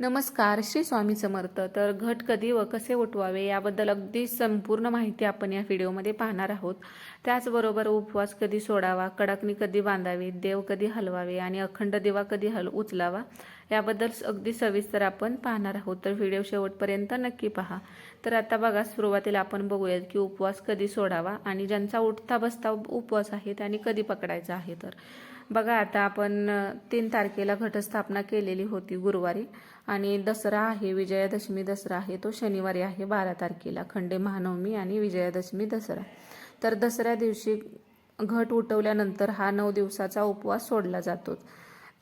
नमस्कार श्री स्वामी समर्थ. तर घट कधी व कसे उठवावे याबद्दल अगदी संपूर्ण माहिती आपण या व्हिडिओमध्ये पाहणार आहोत. त्याचबरोबर उपवास कधी सोडावा कडकणी कधी बांधावी देव कधी हलवावे आणि अखंड दिवा कधी हल उचलावा याबद्दल अगदी सविस्तर आपण पाहणार आहोत. तर व्हिडिओ शेवटपर्यंत नक्की पहा. तर आता बघा सुरुवातीला आपण बघूयात की उपवास कधी सोडावा आणि ज्यांचा उठता बसता उपवास आहे त्यांनी कधी पकडायचा आहे तर. बघा आता आपण तीन तारखेला घटस्थापना केलेली होती गुरुवारी आणि दसरा आहे विजयादशमी दसरा आहे तो शनिवारी आहे बारा तारखेला खंडे महानवमी आणि विजयादशमी दसरा. तर दसऱ्या दिवशी घट उठवल्यानंतर हा नऊ दिवसाचा उपवास सोडला जातो.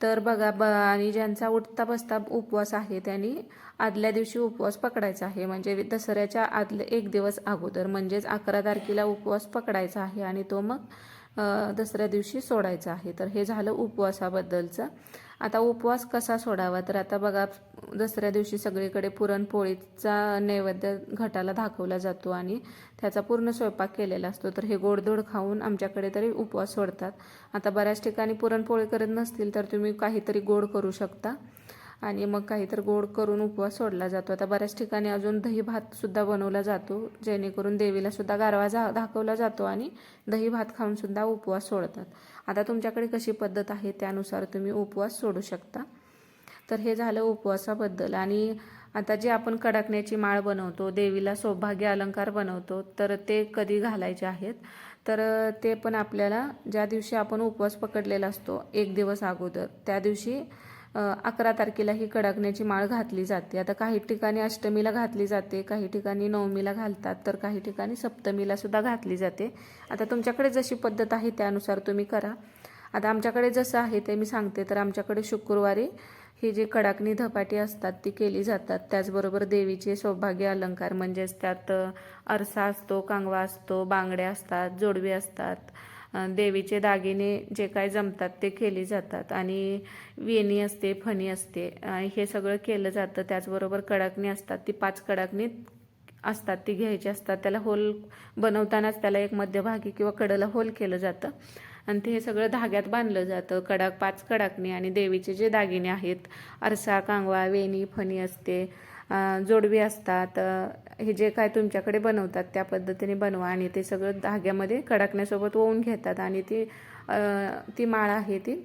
तर बघा ब आणि ज्यांचा उठता बसता उपवास आहे त्यांनी आदल्या दिवशी उपवास पकडायचा आहे. म्हणजे दसऱ्याच्या आदले एक दिवस अगोदर म्हणजेच अकरा तारखेला उपवास पकडायचा आहे आणि तो मग दसऱ्या दिवशी सोडायचं आहे. तर हे झालं उपवासाबद्दलचं. आता उपवास कसा सोडावा? तर आता बघा दसऱ्या दिवशी सगळीकडे पुरणपोळीचा नैवेद्य घटाला दाखवला जातो आणि त्याचा पूर्ण स्वयंपाक केलेला असतो. तर हे गोडधोड खाऊन आमच्याकडे तरी उपवास सोडतात. आता बऱ्याच ठिकाणी पुरणपोळी करत नसतील तर तुम्ही काहीतरी गोड करू शकता. आणि मग काहीतर गोड करून उपवास सोडला जातो. आता बऱ्याच ठिकाणी अजून दही भात सुद्धा बनवला जातो जेणेकरून देवीला सुद्धा गारवा जा दाखवला जातो आणि दही भात खाऊन सुद्धा उपवास सोडतात. आता तुमच्याकडे कशी पद्धत आहे? त्यानुसार तुम्ही उपवास सोडू शकता. तर हे झालं उपवासाबद्दल. आणि आता जे आपण कडकण्याची माळ बनवतो देवीला सौभाग्य अलंकार बनवतो तर ते कधी घालायचे आहेत? तर ते पण आपल्याला ज्या दिवशी आपण उपवास पकडलेला असतो एक दिवस अगोदर त्या दिवशी अकरा तारखेला ही कडकण्याची माळ घातली जाते. आता काही ठिकाणी अष्टमीला घातली जाते काही ठिकाणी नवमीला घालतात तर काही ठिकाणी सप्तमीला सुद्धा घातली जाते. आता तुमच्याकडे जशी पद्धत आहे त्यानुसार तुम्ही करा. आता आमच्याकडे जसं आहे ते मी सांगते तर आमच्याकडे शुक्रवारी ही जी कडाकणी धपाटी असतात ती केली जातात. त्याचबरोबर देवीचे सौभाग्य अलंकार म्हणजेच त्यात आरसा असतो कांगवा असतो बांगड्या असतात जोडवे असतात. देवीचे दागिने जे काय जमतात ते केली जातात. आणि वेणी असते फणी असते हे सगळं केलं जातं. त्याचबरोबर कडाकणी असतात. ती पाच कडाकणी असतात ती घ्यायची असतात. त्याला होल बनवतानाच त्याला एक मध्यभागी किंवा कडला होल केलं जातं. आणि ते हे सगळं धाग्यात बांधलं जातं. कडाक पाच कडाकणी आणि देवीचे जे दागिने आहेत आरसा कांगवा वेणी फणी असते जोडवी असतात हे जे काय तुमच्याकडे बनवतात त्या पद्धतीने बनवा आणि ते सगळं धाग्यामध्ये कडाकण्यासोबत ओवून घेतात आणि ती ती माळ आहे ती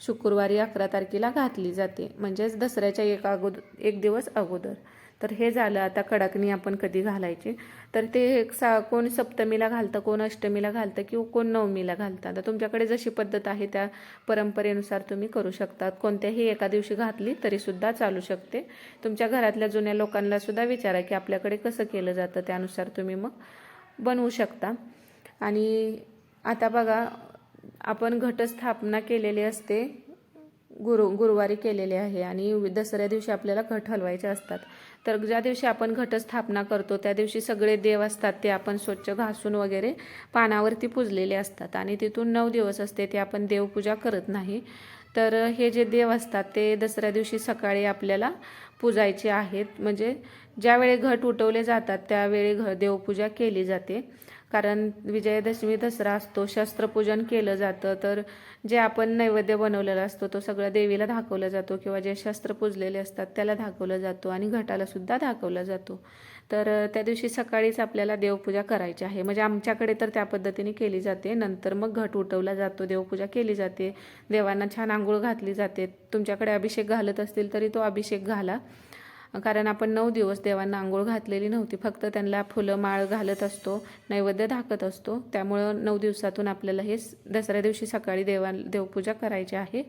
शुक्रवारी अकरा तारखेला घातली जाते. म्हणजेच दसऱ्याच्या एक अगोदर एक दिवस अगोदर. तर हे झालं आता कडकणी आपण कधी घालायची? तर ते सा कोण सप्तमीला घालतं कोण अष्टमीला घालतं किंवा कोण नवमीला घालतं? आता तुमच्याकडे जशी पद्धत आहे त्या परंपरेनुसार तुम्ही करू शकतात. कोणत्याही एका दिवशी घातली तरीसुद्धा चालू शकते. तुमच्या घरातल्या जुन्या लोकांना सुद्धा विचारा की आपल्याकडे कसं केलं जातं त्यानुसार तुम्ही मग बनवू शकता. आणि आता बघा आपण घटस्थापना केलेली असते गुरु गुरुवारी केलेले आहे. आणि दसऱ्या दिवशी आपल्याला घट हलवायचे असतात. तर ज्या दिवशी आपण घटस्थापना करतो त्या दिवशी सगळे देव असतात ते आपण स्वच्छ घासून वगैरे पानावरती पुजलेले असतात. आणि तिथून नऊ दिवस असते ते आपण देवपूजा करत नाही. तर हे जे देव असतात ते दसऱ्या दिवशी सकाळी आपल्याला पूजायचे आहेत. म्हणजे ज्यावेळी घट उठवले जातात त्यावेळी घ देवपूजा केली जाते. कारण विजयादशमी दसरा असतो शस्त्रपूजन केलं जातं तर जे आपण नैवेद्य बनवलेला असतो तो सगळं देवीला दाखवला जातो किंवा जे शस्त्र पूजलेले असतात त्याला दाखवला जातो आणि घटाला सुद्धा दाखवला जातो. तर त्या दिवशी सकाळीच आपल्याला देवपूजा करायची आहे. म्हणजे आमच्याकडे तर त्या पद्धतीने केली जाते. नंतर मग घट उठवला जातो देवपूजा केली जाते. देवांना छान आंघोळ घातली जाते. तुमच्याकडे अभिषेक घालत असतील तरी तो अभिषेक घाला. कारण आपण नऊ दिवस देवांना आंघोळ घातलेली नव्हती. फक्त त्यांना फुलं माळ घालत असतो नैवेद्य दाखत असतो. त्यामुळं नऊ दिवसातून आपल्याला हे दसऱ्या दिवशी सकाळी देवा देवपूजा करायची आहे.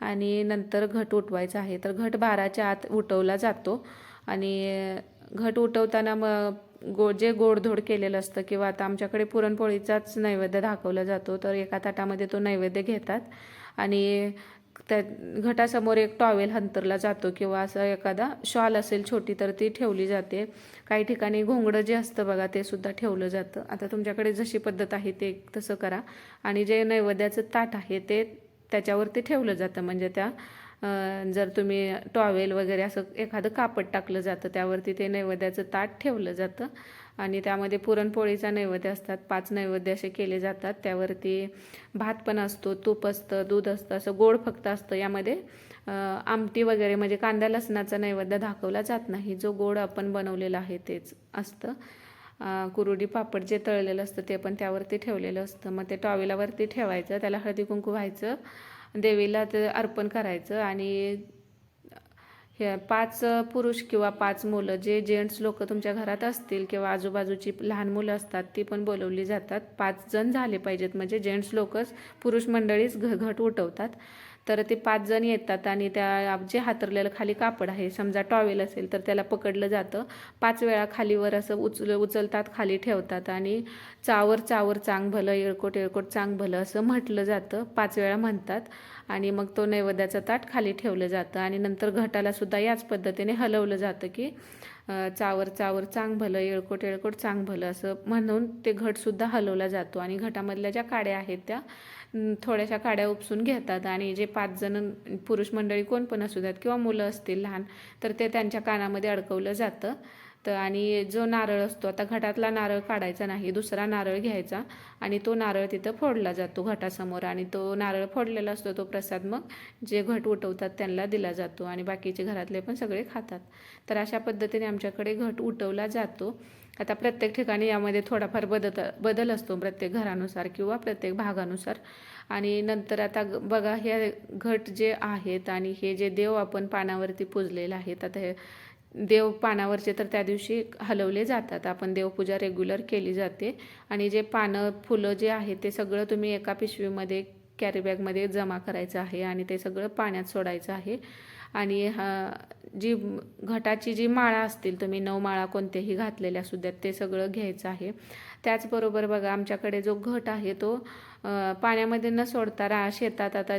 आणि नंतर घट उठवायचा आहे. तर घट बाराच्या आत उठवला जातो. आणि घट उठवताना मग गो जे गोडधोड केलेलं असतं किंवा आता आमच्याकडे पुरणपोळीचाच नैवेद्य दाखवला जातो तर एका ताटामध्ये तो नैवेद्य घेतात. आणि त्या घटासमोर एक टॉवेल हंतरला जातो किंवा असं एखादा शॉल असेल छोटी तर ती ठेवली जाते. काही ठिकाणी घोंगडं जे असतं बघा ते सुद्धा ठेवलं जातं. आता तुमच्याकडे जशी पद्धत आहे ते तसं करा. आणि जे नैवेद्याचं ताट आहे ते त्याच्यावरती ठेवलं जातं. म्हणजे त्या जर तुम्ही टॉवेल वगैरे असं एखादं कापड टाकलं जातं त्यावरती ते नैवेद्याचं ताट ठेवलं जातं. आणि त्यामध्ये पुरणपोळीचा नैवेद्य असतात. पाच नैवेद्य असे केले जातात. त्यावरती भात पण असतो तूप असतं दूध असतं असं गोड फक्त असतं. यामध्ये आमटी वगैरे म्हणजे कांदा लसणाचा नैवेद्य दाखवला जात नाही. जो गोड आपण बनवलेला आहे तेच असतं. कुरुडी पापड जे तळलेलं असतं ते पण त्यावरती ठेवलेलं असतं. मग ते टॉवेलावरती ठेवायचं त्याला हळदी कुंकू व्हायचं देवीला ते अर्पण करायचं आणि हे पाच पुरुष किंवा पाच मुलं जे जेंट्स लोक तुमच्या घरात असतील किंवा आजूबाजूची लहान मुलं असतात ती पण बोलवली जातात. पाच जण झाले पाहिजेत म्हणजे जेंट्स लोकच पुरुष मंडळीच घ घट उठवतात. तर ते पाच जण येतात आणि त्या जे हातरलेलं खाली कापड आहे समजा टॉवेल असेल तर त्याला पकडलं जातं. पाच वेळा खालीवर असं उचल उचलतात खाली ठेवतात आणि चावर चावर चांग भलं येळकोट येळकोट चांग भलं असं म्हटलं जातं. पाच वेळा म्हणतात आणि मग तो नैवेद्याचं ताट खाली ठेवलं जातं आणि नंतर घटाला सुद्धा याच पद्धतीने हलवलं जातं की चावर चावर चांग भलं येळकोट येळकोट चांग भलं असं म्हणून ते घटसुद्धा हलवला जातो. आणि घटामधल्या ज्या काड्या आहेत त्या थोड्याशा काड्या उपसून घेतात. आणि जे पाच जण पुरुष मंडळी कोण पण असू द्यात किंवा मुलं असतील लहान तर ते त्यांच्या कानामध्ये अडकवलं जातं. तर आणि जो नारळ असतो आता घटातला नारळ काढायचा नाही दुसरा नारळ घ्यायचा आणि तो नारळ तिथं फोडला जातो घटासमोर आणि तो नारळ फोडलेला असतो तो प्रसाद मग जे घट उठवतात त्यांना दिला जातो आणि बाकीचे घरातले पण सगळे खातात. तर अशा पद्धतीने आमच्याकडे घट उठवला जातो. आता प्रत्येक ठिकाणी यामध्ये थोडाफार बदल बदल असतो प्रत्येक घरानुसार किंवा प्रत्येक भागानुसार. आणि नंतर आता बघा हे घट जे आहेत आणि हे जे देव आपण पानावरती पुजलेले आहेत आता हे देव पानावरचे तर त्या दिवशी हलवले जातात. आपण देवपूजा रेग्युलर केली जाते. आणि जे पानं फुलं जे आहे ते सगळं तुम्ही एका पिशवीमध्ये कॅरीबॅगमध्ये जमा करायचं आहे आणि ते सगळं पाण्यात सोडायचं आहे. आणि हा जी घटाची जी माळा असतील तुम्ही नऊ माळा कोणत्याही घातलेल्या सुद्धा ते सगळं घ्यायचं आहे. त्याचबरोबर बघा आमच्याकडे जो घट आहे तो पाण्यामध्ये न सोडता रा शेतात आता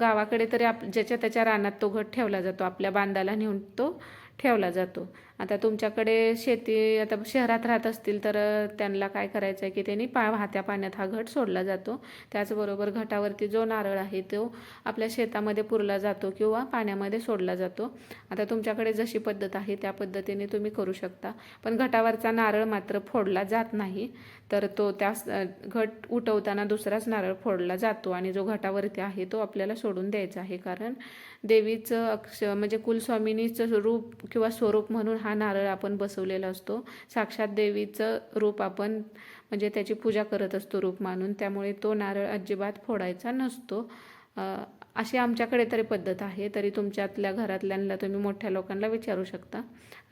गावाकडे तरी आप ज्याच्या त्याच्या रानात तो घट ठेवला जातो. आपल्या बांधाला नेऊन तो ठेवला जातो. आता तुमच्याकडे शेती आता शहरात राहत असतील तर त्यांना काय करायचं आहे की त्यांनी पा वाहत्या पाण्यात हा घट सोडला जातो. त्याचबरोबर घटावरती जो नारळ आहे तो आपल्या शेतामध्ये पुरला जातो किंवा पाण्यामध्ये सोडला जातो. आता तुमच्याकडे जशी पद्धत आहे त्या पद्धतीने तुम्ही करू शकता. पण घटावरचा नारळ मात्र फोडला जात नाही. तर तो त्यास घट उठवताना दुसराच नारळ फोडला जातो आणि जो घटावरती आहे तो आपल्याला सोडून द्यायचा आहे. कारण देवीचं अक्ष म्हणजे कुलस्वामिनीचं रूप किंवा स्वरूप म्हणून हा नारळ आपण बसवलेला असतो. साक्षात देवीचं रूप आपण म्हणजे त्याची पूजा करत असतो रूप मानून. त्यामुळे तो नारळ अजिबात फोडायचा नसतो. अशी आमच्याकडे तरी पद्धत आहे तरी तुमच्यातल्या घरातल्यांना तुम्ही मोठ्या लोकांना विचारू शकता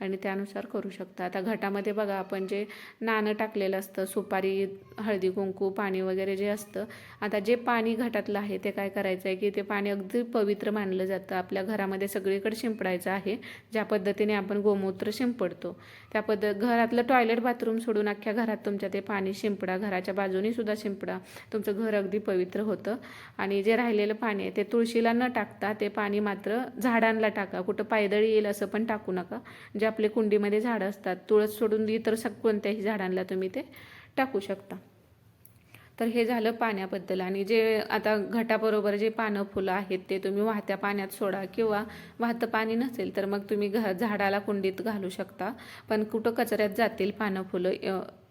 आणि त्यानुसार करू शकता. आता घटामध्ये बघा आपण जे नाणं टाकलेलं असतं सुपारी हळदी कुंकू पाणी वगैरे जे असतं आता जे पाणी घटातलं आहे ते काय करायचं आहे की ते पाणी अगदी पवित्र मानलं जातं. आपल्या घरामध्ये सगळीकडे शिंपडायचं आहे ज्या पद्धतीने आपण गोमूत्र शिंपडतो. त्या पद्धत घरातलं टॉयलेट बाथरूम सोडून अख्ख्या घरात तुमच्या ते पाणी शिंपडा घराच्या बाजूनी सुद्धा शिंपडा. तुमचं घर अगदी पवित्र होतं. आणि जे राहिलेलं पाणी आहे ते तुळशीला न टाकता ते पाणी मात्र झाडांना टाका. कुठं पायदळी येईल असं पण टाकू नका. जे आपले कुंडीमध्ये झाडं असतात तुळस सोडून इतर सग कोणत्याही झाडांना तुम्ही ते टाकू शकता. तर हे झालं पाण्याबद्दल. आणि जे आता घटाबरोबर जे पानं फुलं आहेत ते तुम्ही वाहत्या पाण्यात सोडा किंवा वाहतं पाणी नसेल तर मग तुम्ही घ झाडाला कुंडीत घालू शकता. पण कुठं कचऱ्यात जातील पानं फुलं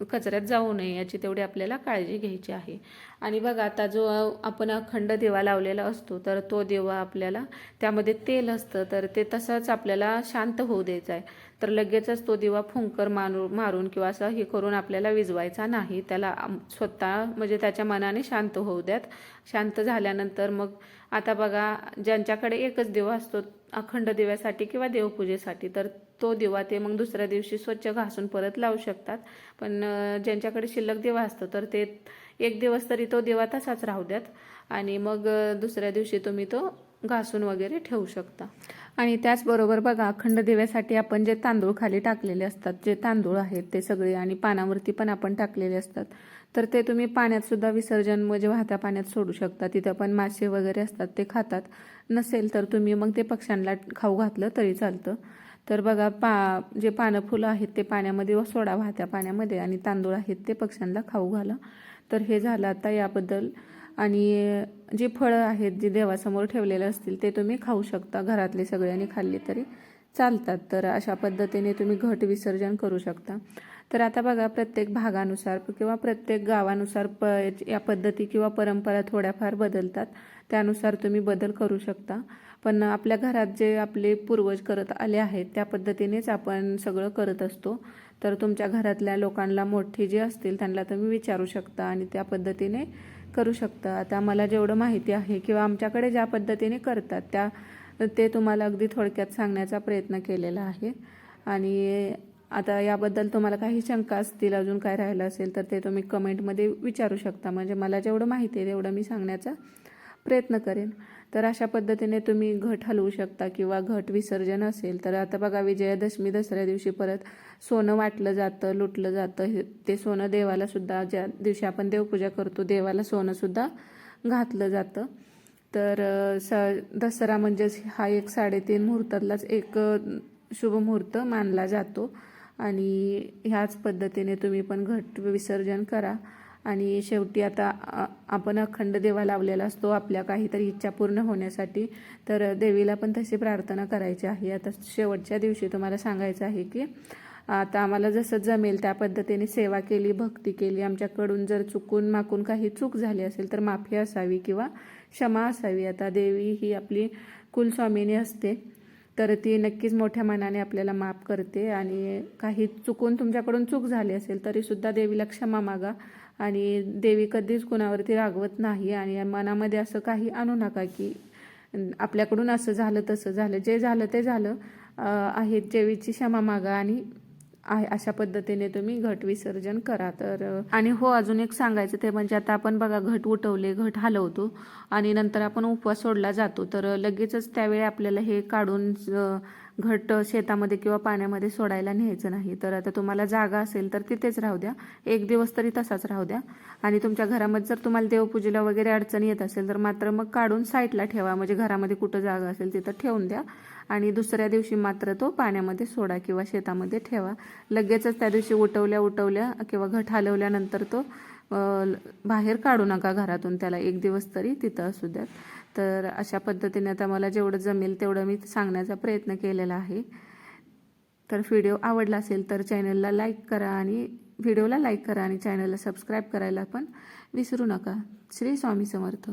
कचऱ्यात जाऊ नये याची तेवढी आपल्याला काळजी घ्यायची आहे. आणि बघा आता जो आपण अखंड देवा लावलेला असतो तर तो देवा आपल्याला त्यामध्ये तेल असतं तर ते तसंच आपल्याला शांत होऊ द्यायचं आहे. तर लगेचच तो दिवा फुंकर मारू मारून किंवा असं हे करून आपल्याला विजवायचा नाही. त्याला स्वतः म्हणजे त्याच्या मनाने शांत होऊ द्यात. शांत झाल्यानंतर मग आता बघा ज्यांच्याकडे एकच दिवा असतो अखंड दिव्यासाठी किंवा देवपूजेसाठी तर तो दिवा ते मग दुसऱ्या दिवशी स्वच्छ घासून परत लावू शकतात. पण ज्यांच्याकडे शिल्लक दिवा असतो तर ते एक दिवस तरी तो दिवा तसाच राहू द्यात. आणि मग दुसऱ्या दिवशी तुम्ही तो घासून वगैरे ठेवू शकता. आणि त्याचबरोबर बघा अखंड दिव्यासाठी आपण जे तांदूळ खाली टाकलेले असतात जे तांदूळ आहेत ते सगळे आणि पानावरती पण आपण टाकलेले असतात. तर ते तुम्ही पाण्यातसुद्धा विसर्जन म्हणजे वाहत्या पाण्यात सोडू शकता तिथं पण मासे वगैरे असतात ते खातात. नसेल तर तुम्ही मग ते पक्ष्यांना खाऊ घातलं तरी चालतं. तर बघा पा जे पानं फुलं आहेत ते पाण्यामध्ये सोडा वाहत्या पाण्यामध्ये आणि तांदूळ आहेत ते पक्ष्यांना खाऊ घाला. तर हे झालं आता याबद्दल आणि जी फळं आहेत जी देवासमोर ठेवलेले असतील ते तुम्ही खाऊ शकता घरातले सगळ्यांनी खाल्ली तरी चालतात. तर अशा पद्धतीने तुम्ही घट विसर्जन करू शकता. तर आता बघा प्रत्येक भागानुसार किंवा प्रत्येक गावानुसार प या पद्धती किंवा परंपरा थोड्याफार बदलतात. त्यानुसार तुम्ही बदल करू शकता. पण आपल्या घरात जे आपले पूर्वज करत आले आहेत त्या पद्धतीनेच आपण सगळं करत असतो. तर तुमच्या घरातल्या लोकांना मोठी जे असतील त्यांना तुम्ही विचारू शकता आणि त्या पद्धतीने करू शकता. आता मला जेवढं माहिती आहे किंवा आमच्याकडे ज्या पद्धतीने करतात त्या ते तुम्हाला अगदी थोडक्यात सांगण्याचा प्रयत्न केलेला आहे. आणि आता याबद्दल तुम्हाला काही शंका असतील अजून काय राहिलं असेल तर ते तुम्ही कमेंटमध्ये विचारू शकता. म्हणजे मला जेवढं माहिती आहे तेवढं मी सांगण्याचा प्रयत्न करेन. तर अशा पद्धतीने तुम्ही घट हलवू शकता किंवा घट विसर्जन असेल तर आता बघा विजयादशमी दसऱ्या दिवशी परत सोनं वाटलं जातं लुटलं जातं. हे ते सोनं देवालासुद्धा ज्या दिवशी आपण देवपूजा करतो देवाला सोनंसुद्धा घातलं जातं. तर स दसरा म्हणजेच हा एक साडेतीन मुहूर्तातलाच एक शुभ मुहूर्त मानला जातो. आणि ह्याच पद्धतीने तुम्ही पण घट विसर्जन करा. आणि शेवटी आता आपण अखंड देवा लावलेला असतो आपल्या काहीतरी इच्छा पूर्ण होण्यासाठी. तर देवीला पण तशी प्रार्थना करायची आहे. आता शेवटच्या दिवशी तुम्हाला सांगायचं आहे की आता आम्हाला जसं जमेल त्या पद्धतीने सेवा केली भक्ती केली आमच्याकडून जर चुकून माकून काही चूक झाली असेल तर माफी असावी किंवा क्षमा असावी. आता देवी ही आपली कुलस्वामिनी असते. तर ती नक्कीच मोठ्या मनाने आपल्याला माफ करते आणि काही चुकून तुमच्याकडून चूक झाली असेल तरीसुद्धा देवीला क्षमा मागा आणि देवी कधीच कुणावरती रागवत नाही आणि मनामध्ये असं काही आणू नका की आपल्याकडून असं झालं तसं झालं जे झालं ते झालं आहेत आहे देवीची क्षमा मागा आणि अशा पद्धतीने तुम्ही घट विसर्जन करा. तर आणि हो अजून एक सांगायचं ते म्हणजे आता आपण बघा घट उठवले घट हलवतो आणि नंतर आपण उपवास सोडला जातो. तर लगेचच त्यावेळी आपल्याला हे काढून घट शेतामध्ये किंवा पाण्यामध्ये सोडायला न्यायचं नाही. तर आता तुम्हाला जागा असेल तर तिथेच राहू द्या. एक दिवस तरी तसाच राहू द्या. आणि तुमच्या घरामध्ये जर तुम्हाला देवपूजेला वगैरे अडचण येत असेल तर मात्र मग काढून साईडला ठेवा. म्हणजे घरामध्ये कुठं जागा असेल तिथं ठेवून द्या. आणि दुसऱ्या दिवशी मात्र तो पाण्यामध्ये सोडा किंवा शेतामध्ये ठेवा. लगेचच त्या दिवशी उठवल्या उठवल्या किंवा घट हलवल्यानंतर तो बाहेर काढू नका घरातून. त्याला एक दिवस तरी तिथं असू द्यात. तर अशा पद्धतीने आता मला जेवढं जमेल तेवढं मी सांगण्याचा प्रयत्न केलेला आहे. तर व्हिडिओ आवडला असेल तर चॅनलला लाईक करा आणि व्हिडिओला लाईक करा आणि चॅनलला सबस्क्राईब करायला पण विसरू नका. श्री स्वामी समर्थ.